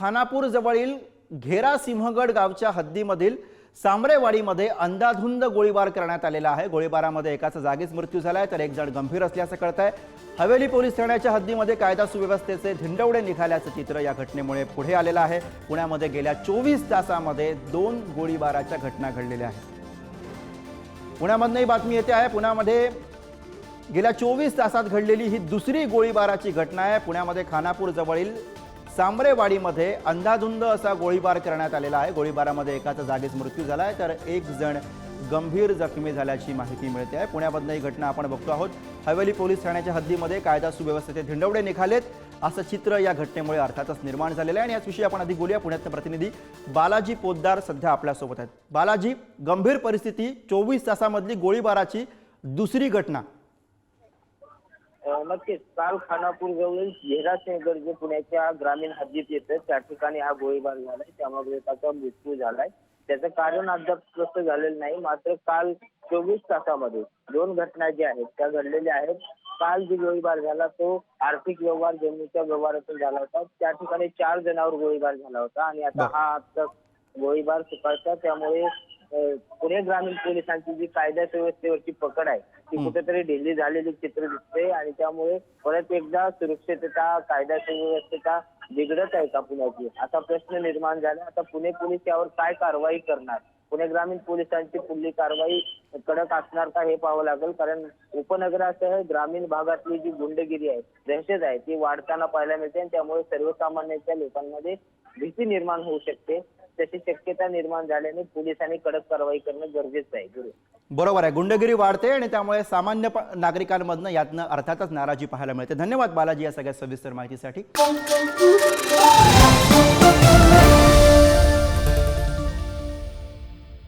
खानापूर जवळील घेरा सिंहगड गावच्या हद्दीमधील सांबरेवाडीमध्ये अंधाधुंद गोळीबार करण्यात आलेला आहे. गोळीबारामध्ये एकाचा जागीच मृत्यू झाला आहे तर एक जण गंभीर असल्याचं कळत आहे हवेली पोलीस ठाण्याच्या हद्दीमध्ये कायदा सुव्यवस्थेचे धिंडवडे निघाल्याचं चित्र या घटनेमुळे पुढे आलेलं आहे. पुण्यामध्ये गेल्या चोवीस तासामध्ये दोन गोळीबाराच्या घटना घडलेल्या आहेत. पुण्यामधनंही बातमी येते आहे पुण्यामध्ये गेल्या चोवीस तासात घडलेली ही दुसरी गोळीबाराची घटना आहे. पुण्यामध्ये खानापूर जवळील सांबरेवाडीमध्ये अंधाधुंद असा गोळीबार करण्यात आलेला आहे. गोळीबारामध्ये एकाचा जागीच मृत्यू झाला आहे तर एक जण गंभीर जखमी झाल्याची माहिती मिळते आहे. पुण्यामधनं ही घटना आपण बघतो आहोत. हवेली पोलीस ठाण्याच्या हद्दीमध्ये कायदा सुव्यवस्थेचे धिंडवडे निघालेत. असं चित्र या घटनेमुळे अर्थातच निर्माण झालेलं आहे. आणि याचविषयी आपण अधिक बोलूया. पुण्यातले प्रतिनिधी बालाजी पोद्दार सध्या आपल्यासोबत आहेत. बालाजी गंभीर परिस्थिती. चोवीस तासामधली गोळीबाराची दुसरी घटना. नक्कीच. काल खानापूर जवळील झेरासिंहगड जे पुण्याच्या ग्रामीण हद्दीत येतं त्या ठिकाणी हा गोळीबार झालाय. त्यामध्ये त्याचा मृत्यू झालाय. त्याचं कारण अद्याप स्पष्ट झालेलं नाही. मात्र काल चोवीस तासामध्ये दोन घटना ज्या आहेत त्या घडलेल्या आहेत. काल जो गोळीबार झाला तो आर्थिक व्यवहार जमिनीच्या व्यवहारातून झाला होता. त्या ठिकाणी चार जणांवर गोळीबार झाला होता. आणि आता. हा आजचा गोळीबार सुकाळचा त्यामुळे पुणे ग्रामीण पोलिसांची जी कायदा सुव्यवस्थेवरची पकड आहे ती. कुठेतरी ढिली झालेली चित्र दिसते आणि त्यामुळे परत एकदा सुरक्षितता कायदा सुव्यवस्थेचा बिघडत आहे का पुण्याची? असा प्रश्न निर्माण झाला. आता पुणे पोलीस यावर काय कारवाई करणार? पुणे ग्रामीण पोलिसांची पुढली कारवाई कडक असणार का हे पाहावं लागेल? कारण उपनगरासह ग्रामीण भागातली जी गुंडगिरी आहे दहशत आहे ती वाढताना पाहायला मिळते आणि त्यामुळे सर्वसामान्यांच्या लोकांमध्ये भीती निर्माण होऊ शकते. तशी शक्यता निर्माण झाल्याने पोलिसांनी कडक कारवाई करणं गरजेचं आहे. गुरु. बरोबर आहे. गुंडगिरी वाढते आणि त्यामुळे सामान्य नागरिकांमधनं यातनं अर्थातच नाराजी पाहायला मिळते. धन्यवाद बालाजी या सगळ्या सविस्तर माहितीसाठी.